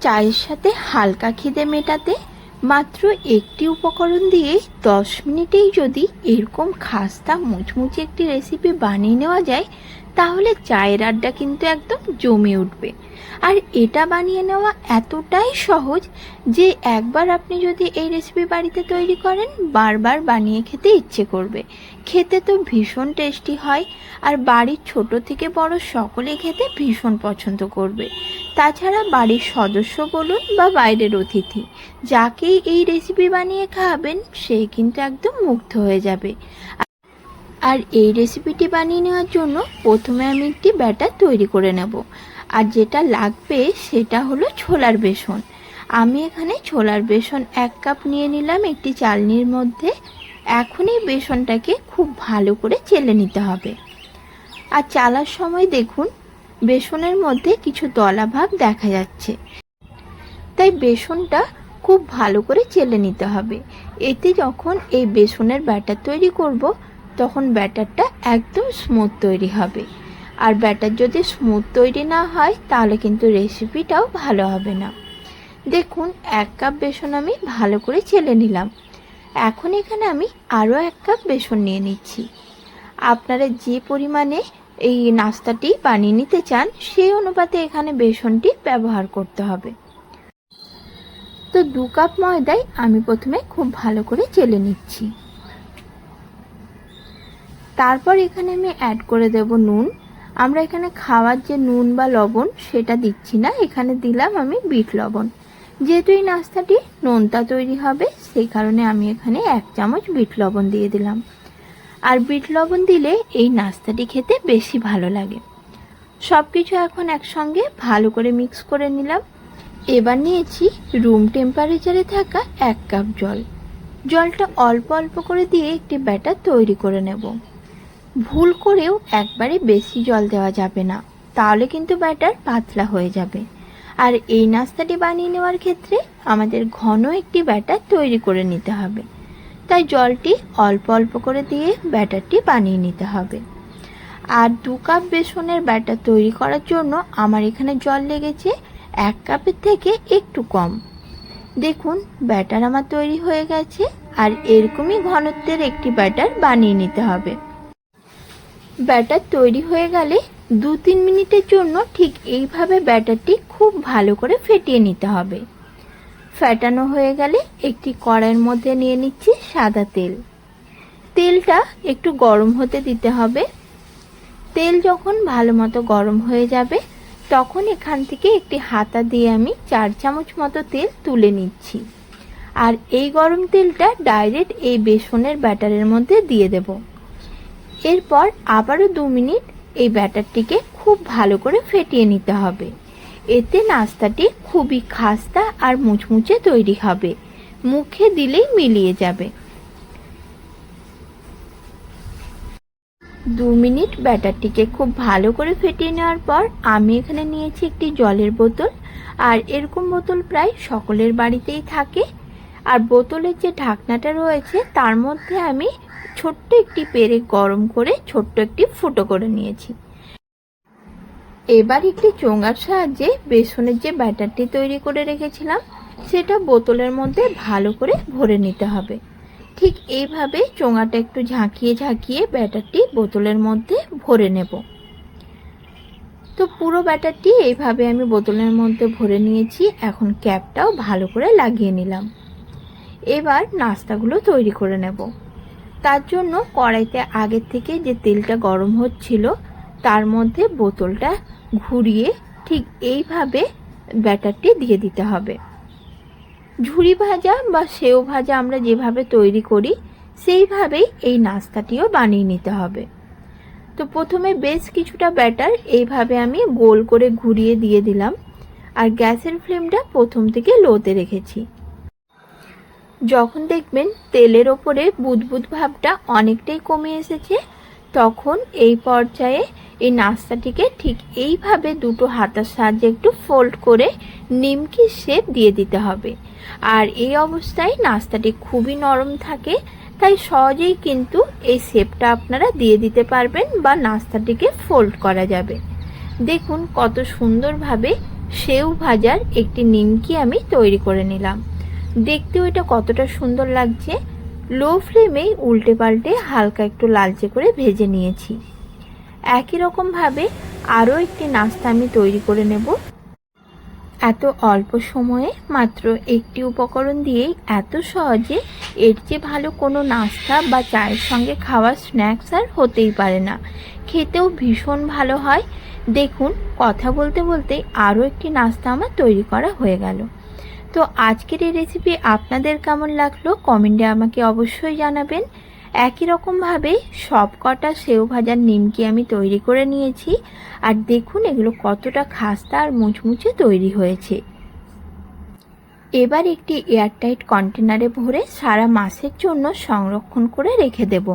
চায়ের সাথে হালকা খিদে মেটাতে মাত্র একটি উপকরণ দিয়ে দশ মিনিটেই যদি এরকম খাস্তা মুচমুচে একটি রেসিপি বানিয়ে নেওয়া যায়, তাহলে চায়ের আড্ডা কিন্তু একদম জমে উঠবে। আর এটা বানিয়ে নেওয়া এতটাই সহজ যে একবার আপনি যদি এই রেসিপি বাড়িতে তৈরি করেন, বারবার বানিয়ে খেতে ইচ্ছে করবে। খেতে তো ভীষণ টেস্টি হয় আর বাড়ির ছোট থেকে বড় সকলে খেতে ভীষণ পছন্দ করবে। তাছাড়া বাড়ির সদস্য বলুন বা বাইরের অতিথি, যাকেই এই রেসিপি বানিয়ে খাওয়াবেন, সে কিন্তু একদম মুগ্ধ হয়ে যাবে। আর এই রেসিপিটি বানিয়ে নেওয়ার জন্য প্রথমে আমি একটি ব্যাটার তৈরি করে নেব। আর যেটা লাগবে সেটা হলো ছোলার বেসন। আমি এখানে ছোলার বেসন এক কাপ নিয়ে নিলাম একটি চালনির মধ্যে। এখন এই বেসনটাকে খুব ভালো করে চেলে নিতে হবে। আর চালার সময় দেখুন, বেসনের মধ্যে কিছু দলাভাব দেখা যাচ্ছে। তাই বেসনটা খুব ভালো করে চেলে নিতে হবে। এতে যখন এই বেসনের ব্যাটার তৈরি করব, তখন ব্যাটারটা একদম স্মুথ তৈরি হবে। আর ব্যাটার যদি স্মুথ তৈরি না হয়, তাহলে কিন্তু রেসিপিটাও ভালো হবে না। দেখুন, এক কাপ বেসন আমি ভালো করে চেলে নিলাম। এখন এখানে আমি আরও এক কাপ বেসন নিয়ে নিচ্ছি। আপনারা যে পরিমাণে এই নাস্তাটি বানিয়ে নিতে চান, সেই অনুপাতে এখানে বেসনটি ব্যবহার করতে হবে। তো দু কাপ ময়দায় আমি প্রথমে খুব ভালো করে চেলে নিচ্ছি। তারপর এখানে আমি অ্যাড করে দেব নুন। আমরা এখানে খাওয়ার যে নুন বা লবণ সেটা দিচ্ছি না। এখানে দিলাম আমি বিট লবণ। যেহেতু এই নাস্তাটি নোনতা তৈরি হবে, সেই কারণে আমি এখানে এক চামচ বিট লবণ দিয়ে দিলাম। আর বিট লবণ দিলে এই নাস্তাটি খেতে বেশি ভালো লাগে। সব কিছু এখন একসঙ্গে ভালো করে মিক্স করে নিলাম। এবার নিয়েছি রুম টেম্পারেচারে থাকা এক কাপ জল। জলটা অল্প অল্প করে দিয়ে একটি ব্যাটার তৈরি করে নেব। ভুল করেও একবারে বেশি জল দেওয়া যাবে না, তাহলে কিন্তু ব্যাটার পাতলা হয়ে যাবে। আর এই নাস্তাটি বানিয়ে নেওয়ার ক্ষেত্রে আমাদের ঘন একটি ব্যাটার তৈরি করে নিতে হবে। তাই জলটি অল্প অল্প করে দিয়ে ব্যাটারটি বানিয়ে নিতে হবে। আর দু কাপ বেসনের ব্যাটার তৈরি করার জন্য আমার এখানে জল লেগেছে এক কাপের থেকে একটু কম। দেখুন, ব্যাটার আমার তৈরি হয়ে গেছে আর এরকমই ঘনত্বের একটি ব্যাটার বানিয়ে নিতে হবে। ব্যাটার তৈরি হয়ে গেলে দু তিন মিনিটের জন্য ঠিক এইভাবে ব্যাটারটি খুব ভালো করে ফেটিয়ে নিতে হবে। ফেটানো হয়ে গেলে একটি কড়াইয়ের মধ্যে নিয়ে নিচ্ছি সাদা তেল। তেলটা একটু গরম হতে দিতে হবে। তেল যখন ভালো মতো গরম হয়ে যাবে, তখন এখান থেকে একটি হাতা দিয়ে আমি চার চামচ মতো তেল তুলে নিচ্ছি। আর এই গরম তেলটা ডাইরেক্ট এই বেসনের ব্যাটারের মধ্যে দিয়ে দেব। এরপর আবারও দু মিনিট এই ব্যাটারটিকে খুব ভালো করে ফেটিয়ে নিতে হবে। এতে নাস্তাটি খুবই খাস্তা আর মুচমুচে তৈরি হবে। মুখে দিলেই মিলিয়ে যাবে। দু মিনিট ব্যাটারটিকে খুব ভালো করে ফেটিয়ে নেওয়ার পর আমি এখানে নিয়েছি একটি জলের বোতল। আর এরকম বোতল প্রায় সকলের বাড়িতেই থাকে। আর বোতলের যে ঢাকনাটা রয়েছে, তার মধ্যে আমি ছোট্ট একটি পেরে গরম করে ছোট্ট একটি ফুটো করে নিয়েছি। এবার একটি চোঙার সাহায্যে বেসনের যে ব্যাটারটি তৈরি করে রেখেছিলাম, সেটা বোতলের মধ্যে ভালো করে ভরে নিতে হবে। ঠিক এইভাবে চোঙাটা একটু ঝাঁকিয়ে ঝাঁকিয়ে ব্যাটারটি বোতলের মধ্যে ভরে নেব। তো পুরো ব্যাটারটি এইভাবে আমি বোতলের মধ্যে ভরে নিয়েছি, এখন ক্যাপটাও ভালো করে লাগিয়ে নিলাম। এবার নাস্তাগুলো তৈরি করে নেব। তার জন্য কড়াইতে আগের থেকে যে তেলটা গরম হচ্ছিল, তার মধ্যে বোতলটা ঘুরিয়ে ঠিক এইভাবে ব্যাটারটি দিয়ে দিতে হবে। ঝুরি ভাজা বা সেও ভাজা আমরা যেভাবে তৈরি করি, সেইভাবেই এই নাস্তাটিও বানিয়ে নিতে হবে। তো প্রথমে বেশ কিছুটা ব্যাটার এইভাবে আমি গোল করে ঘুরিয়ে দিয়ে দিলাম, আর গ্যাসের ফ্লেমটা প্রথম থেকে লোতে রেখেছি। যখন দেখবেন তেলের ওপরে বুদবুদ ভাবটা অনেকটাই কমে এসেছে, তখন এই পর্যায়ে এই নাস্তাটিকে ঠিক এইভাবে দুটো হাতার সাহায্যে একটু ফোল্ড করে নিমকি শেপ দিয়ে দিতে হবে। আর এই অবস্থায় নাস্তাটি খুবই নরম থাকে, তাই সহজেই কিন্তু এই শেপটা আপনারা দিয়ে দিতে পারবেন বা নাস্তাটিকে ফোল্ড করা যাবে। দেখুন কত সুন্দরভাবে সেউ ভাজার একটি নিমকি আমি তৈরি করে নিলাম। দেখতেও এটা কতটা সুন্দর লাগছে। লো ফ্লেমেই উল্টে পাল্টে হালকা একটু লালচে করে ভেজে নিয়েছি। একই রকমভাবে আরও একটি নাস্তা আমি তৈরি করে নেব। এত অল্প সময়ে মাত্র একটি উপকরণ দিয়েই এত সহজে এর চেয়ে ভালো কোনো নাস্তা বা চায়ের সঙ্গে খাওয়ার স্ন্যাক্স আর হতেই পারে না। খেতেও ভীষণ ভালো হয়। দেখুন, কথা বলতে বলতে আরও একটি নাস্তা আমার তৈরি করা হয়ে গেল। তো আজকের এই রেসিপি আপনাদের কেমন লাগল কমেন্টে আমাকে অবশ্যই জানাবেন। একই রকমভাবে সব কটা সেও ভাজার নিমকি আমি তৈরি করে নিয়েছি। আর দেখুন এগুলো কতটা খাস্তা আর মুচমুচে তৈরি হয়েছে। এবার একটি এয়ারটাইট কন্টেনারে ভরে সারা মাসের জন্য সংরক্ষণ করে রেখে দেবো।